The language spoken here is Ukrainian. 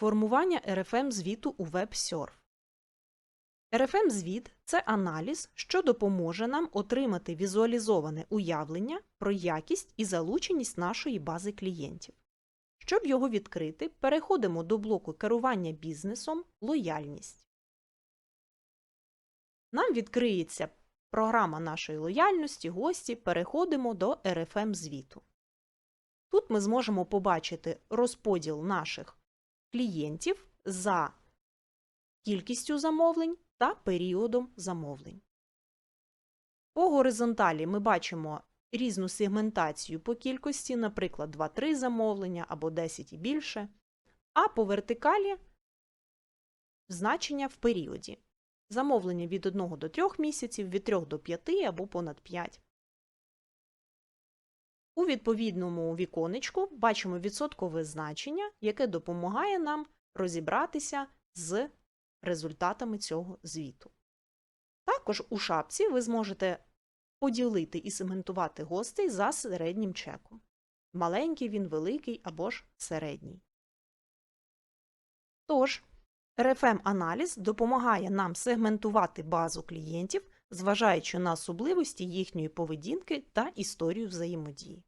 Формування RFM звіту у WebSurf. RFM звіт це аналіз, що допоможе нам отримати візуалізоване уявлення про якість і залученість нашої бази клієнтів. Щоб його відкрити, переходимо до блоку керування бізнесом Лояльність. Нам відкриється програма нашої лояльності, гості, переходимо до RFM звіту. Тут ми зможемо побачити розподіл наших клієнтів за кількістю замовлень та періодом замовлень. По горизонталі ми бачимо різну сегментацію по кількості, наприклад, 2-3 замовлення або 10 і більше, а по вертикалі значення в періоді. Замовлення від 1 до 3 місяців, від 3 до 5 або понад 5. У відповідному віконечку бачимо відсоткове значення, яке допомагає нам розібратися з результатами цього звіту. Також у шапці ви зможете поділити і сегментувати гостей за середнім чеком. Маленький він, великий або ж середній. Тож, RFM-аналіз допомагає нам сегментувати базу клієнтів, зважаючи на особливості їхньої поведінки та історію взаємодії.